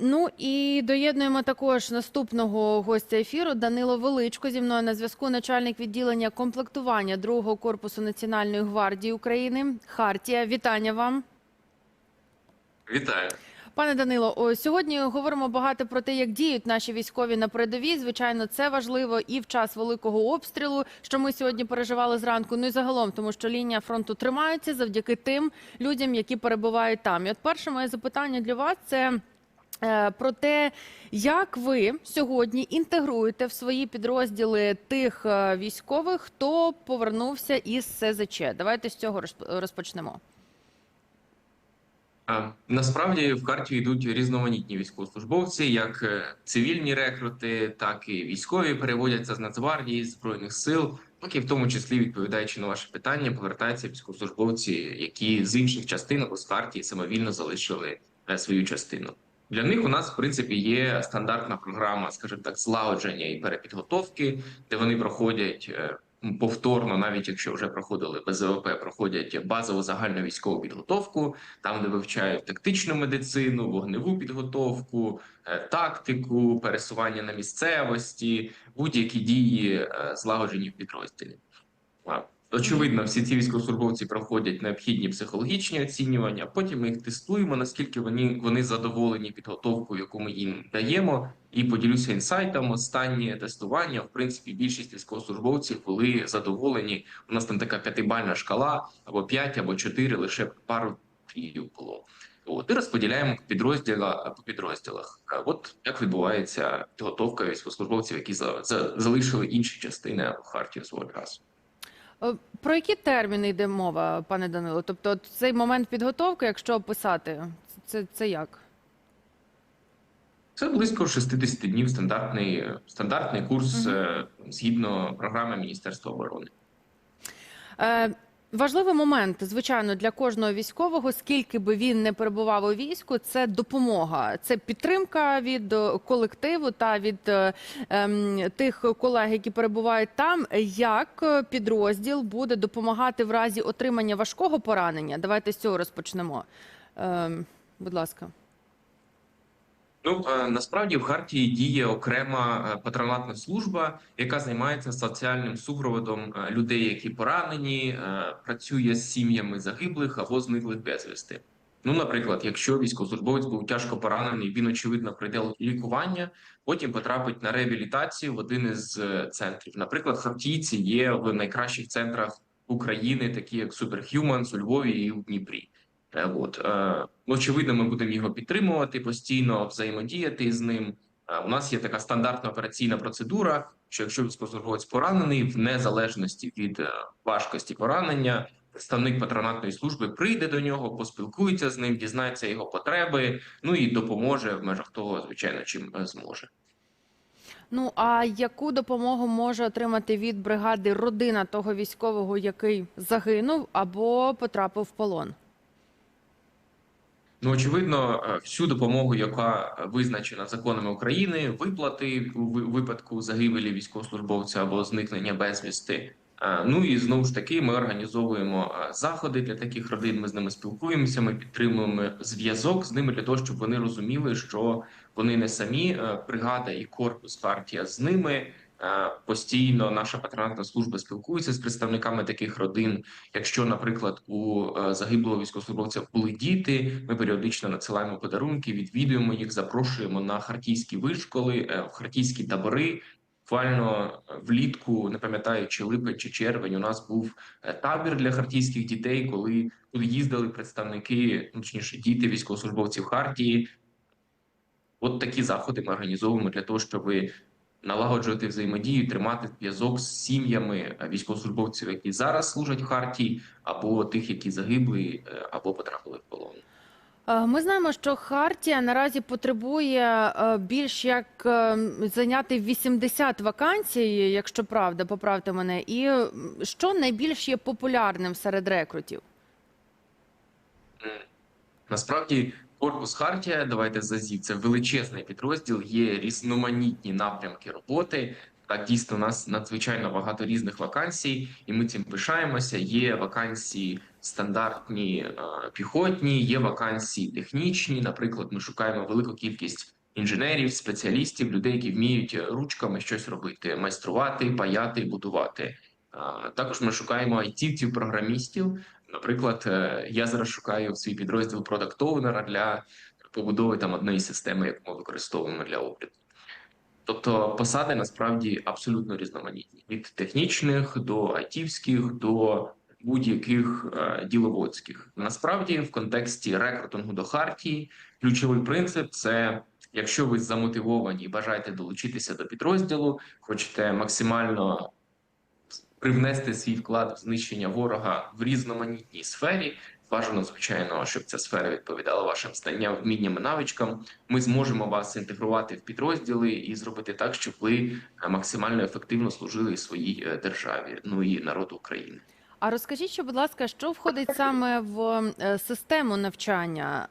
Ну і доєднуємо також наступного гостя ефіру Данило Величко. Зі мною на зв'язку начальник відділення комплектування другого корпусу Національної гвардії України. Хартія, вітання вам. Вітаю. Пане Данило, сьогодні говоримо багато про те, як діють наші військові на передовій. Звичайно, це важливо і в час великого обстрілу, що ми сьогодні переживали зранку. Ну і загалом, тому що лінія фронту тримається завдяки тим людям, які перебувають там. І от перше моє запитання для вас це. Е, Про те, як ви сьогодні інтегруєте в свої підрозділи тих е, військових, хто повернувся із СЗЧ. Давайте з цього розп- розпочнемо. Насправді в карті йдуть різноманітні військовослужбовці, як е, цивільні рекрути, так і військові переводяться з Нацгвардії, збройних сил, і в тому числі відповідаючи на ваше питання, повертаються військовослужбовці, які з інших частин з партії самовільно залишили свою частину. Для них у нас в принципі є стандартна програма, скажімо так, злагодження і перепідготовки, де вони проходять е, повторно, навіть якщо вже проходили БЗВП, проходять базову загальну військову підготовку, там де вивчають тактичну медицину, вогневу підготовку, е, тактику, пересування на місцевості, будь-які дії е, злагоджені в підрозділі. Очевидно, всі ці військовослужбовці проходять необхідні психологічні оцінювання. Потім ми їх тестуємо, наскільки вони, вони задоволені підготовкою, яку ми їм даємо. І поділюся інсайтом. Останнє тестування. В принципі, більшість військовослужбовців були задоволені. У нас там така п'ятибальна шкала, або 5, або 4, лише пару тріїв було. От і розподіляємо підрозділа по підрозділах. От як відбувається підготовка військовослужбовців, які за, за залишили інші частини Хартії свого часу. Е, Про які терміни йде мова, пане Данило? Тобто, цей момент підготовки, якщо описати, це, це як? Це близько 60 днів стандартний стандартний курс е, згідно програми Міністерства оборони. Е, важливий момент, звичайно, для кожного військового, скільки би він не перебував у війську, це допомога, це підтримка від е, колективу та від е, ем, тих колег, які перебувають там. Як е, підрозділ буде допомагати в разі отримання важкого поранення? Давайте з цього розпочнемо. Ем, будь ласка. Ну е, насправді в Хартії діє окрема е, патронатна служба, яка займається соціальним супроводом е, людей, які поранені, працює з сім'ями загиблих або зниклих безвісти. Ну, наприклад, якщо військовослужбовець був тяжко поранений, він очевидно пройде лікування, потім потрапить на реабілітацію в один із центрів. Наприклад, хартійці є в найкращих центрах України, такі як Superhumans у Львові і у Дніпрі. Е, От е, очевидно, ми будемо його підтримувати постійно, взаємодіяти з ним. Е, У нас є така стандартна операційна процедура, що якщо військовослужбовець поранений, в незалежності від важкості поранення, представник патронатної служби прийде до нього, поспілкується з ним, дізнається його потреби, ну і допоможе в межах того, звичайно, чим зможе. Ну а яку допомогу може отримати від бригади родина того військового, який загинув або потрапив в полон? Ну, очевидно, е, всю допомогу, яка визначена законами України, виплати у випадку загибелі військовослужбовця або зникнення безвісти. Е, Ну і знову ж таки, ми організовуємо е, заходи для таких родин. Ми з ними спілкуємося. Ми підтримуємо зв'язок з ними для того, щоб вони розуміли, що вони не самі. Бригада і корпус партія з ними. Е, Постійно наша патронатна служба спілкується з представниками таких родин. Якщо, наприклад, у е, загиблого військовослужбовця були діти, ми періодично надсилаємо подарунки, відвідуємо їх, запрошуємо на хартійські вишколи, е, в хартійські табори. Буквально влітку, не пам'ятаю, чи липень чи червень, у нас був табір для хартійських дітей, коли туди їздили представники, ну, точніше, діти військовослужбовців Хартії. От такі заходи ми організовуємо для того, щоб налагоджувати взаємодію, тримати зв'язок з сім'ями е, військовослужбовців, які зараз служать в Хартії, або тих, які загибли, е, або потрапили в полон. Е, Ми знаємо, що Хартія наразі потребує більш як зайняти 80 вакансій, якщо правда, поправте мене. І що найбільш є популярним серед рекрутів? Насправді, корпус Хартія, давайте зазі, це величезний підрозділ, є різноманітні напрямки роботи. Так, дійсно, у нас надзвичайно багато різних вакансій, і ми цим пишаємося. Є вакансії стандартні е, піхотні, є вакансії технічні. Наприклад, ми шукаємо велику кількість інженерів, спеціалістів, людей, які вміють е, ручками щось робити, майструвати, паяти, будувати. А, Також ми шукаємо айтівців, програмістів. Наприклад, е, я зараз шукаю свій підрозділ продактовнера для побудови там одної системи, яку ми використовуємо для обліку. Тобто посади насправді абсолютно різноманітні від технічних до айтівських до будь-яких е, діловодських. Насправді, в контексті рекрутингу до хартії, ключовий принцип це якщо ви замотивовані і бажаєте долучитися до підрозділу, хочете максимально привнести свій вклад в знищення ворога в різноманітній сфері. Бажано, звичайно, щоб ця сфера відповідала вашим знанням, вмінням і навичкам. Ми зможемо вас інтегрувати в підрозділи і зробити так, щоб ви е, максимально ефективно служили своїй е, державі, ну і народу України. А розкажіть, що, будь ласка, що входить саме в е, систему навчання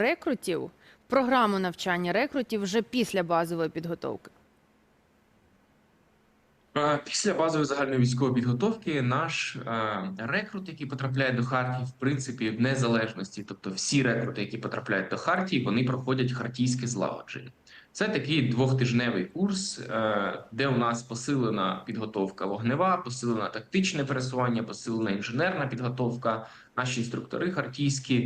рекрутів, програму навчання рекрутів вже після базової підготовки? Е, Після базової загальної військової підготовки наш е, рекрут, який потрапляє до Хартії, в принципі, в незалежності, тобто всі рекрути, які потрапляють до Хартії, вони проходять хартійське злагодження. Це такий двохтижневий курс, е, де у нас посилена підготовка вогнева, посилена тактичне пересування, посилена інженерна підготовка. Наші інструктори хартійські,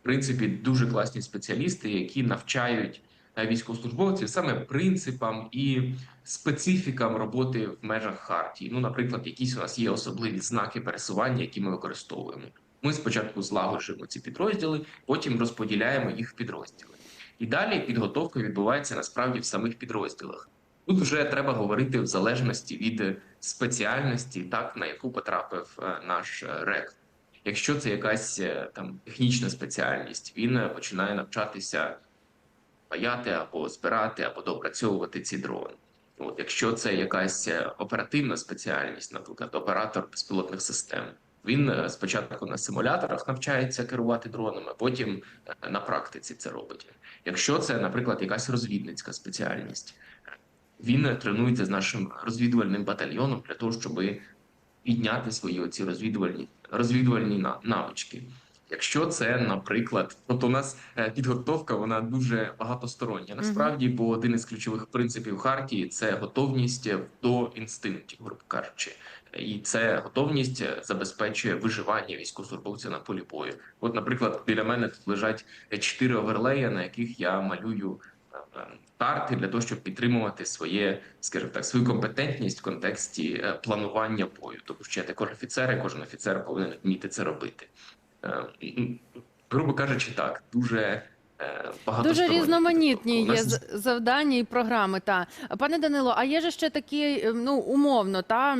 в принципі, дуже класні спеціалісти, які навчають військовослужбовців саме принципам і специфікам роботи в межах хартії. Ну, наприклад, якісь у нас є особливі знаки пересування, які ми використовуємо. Ми спочатку злагоджуємо ці підрозділи, потім розподіляємо їх в підрозділи. І далі підготовка відбувається насправді в самих підрозділах. Тут вже треба говорити в залежності від спеціальності, так на яку потрапив е, наш рек. Якщо це якась е, там технічна спеціальність, він е, починає навчатися паяти або збирати, або доопрацьовувати ці дрони. От, якщо це якась е, оперативна спеціальність, наприклад, оператор безпілотних систем, він е, спочатку на симуляторах навчається керувати дронами, потім е, на практиці це робить. Якщо це, наприклад, якась розвідницька спеціальність, він тренується з нашим розвідувальним батальйоном для того, щоб підняти свої оці розвідувальні розвідувальні навички. Якщо це, наприклад, от у нас е, підготовка, вона дуже багатостороння. Насправді, бо один із ключових принципів хартії це готовність до інстинктів, грубо кажучи, і це готовність забезпечує виживання військовослужбовця на полі бою. От, наприклад, біля мене тут лежать чотири оверлея, на яких я малюю е, е, карти для того, щоб підтримувати своє, скажімо так, свою компетентність в контексті планування бою. Тому що я також офіцер, і кожен офіцер повинен вміти це робити. Е, Грубо кажучи, так дуже е, багато Дуже різноманітні є нас завдання і програми. Та пане Данило, а є же ще такі, е, ну умовно, та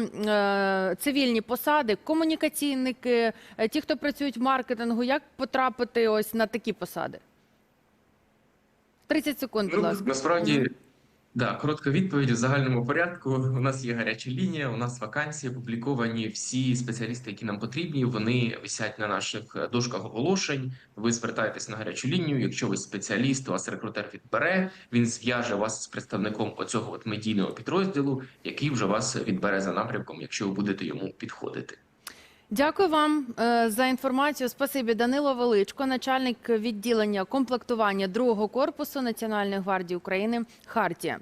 цивільні посади, комунікаційники, ті, хто працюють в маркетингу. Як потрапити ось на такі посади? 30 секунд, будь Ну, ласка. насправді, да, коротка відповідь у загальному порядку. У нас є гаряча лінія, у нас вакансії опубліковані. Всі спеціалісти, які нам потрібні, вони висять на наших дошках оголошень. Ви звертаєтесь на гарячу лінію. Якщо ви спеціаліст, вас рекрутер відбере. Він зв'яже вас з представником оцього от медійного підрозділу, який вже вас відбере за напрямком, якщо ви будете йому підходити. Дякую вам е, за інформацію. Спасибі, Данило Величко, начальник відділення комплектування другого корпусу Національної гвардії України Хартія.